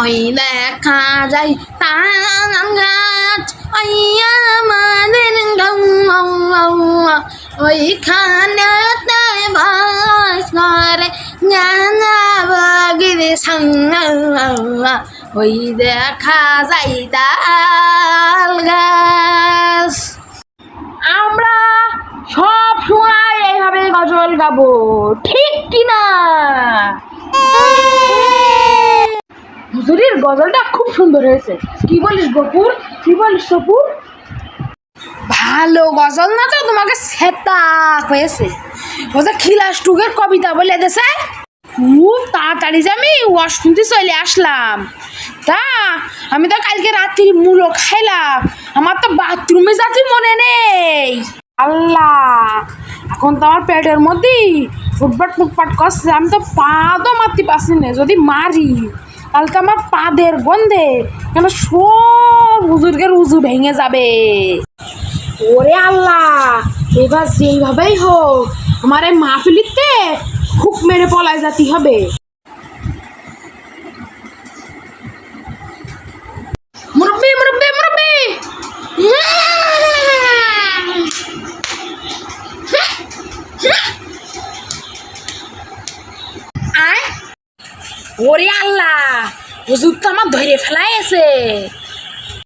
ওই দেখা যায় তারাম গাছ, ওই আমাদের ওইখানে বাস করে গানা বাগির সঙ্গা ওই দেখা যায় তাল গাছ। আমরা সব সময় এইভাবে গজল গাবো, ঠিক কিনা? গজলটা খুব সুন্দর হয়েছে। কি বলিস গপুর? কি বলিস গপুর ভালো গজল না তো? তোমাকে সেতা হয়েছে। যে খিলাস টুকের কবিতা বলে দেছে খুব তাড়াতাড়ি যে আমি শুনতে চলে আসলাম। তা, আমি তো কালকে রাত্রি মূলো খাইলাম। আমার তো বাথরুমে যাতে মনে নেই। আল্লাহ, এখন তো আমার পেটের মধ্যেই ফুটপাট ফুটপাট করছে। আমি তো পা তো মারতে পারছি না, যদি মারি। তো আমার পাদের গন্ধে কেন সব হুজুরকে উজু ভেঙে যাবে। ওরে আল্লাহ, এবার যেইভাবেই হোক, আমার এই মাহফিলিতে হুক মেরে পলায় যাতে হবে। আয়। ওরে আল্লাহ হুজুর তো আমার ধরে ফেলাই আছে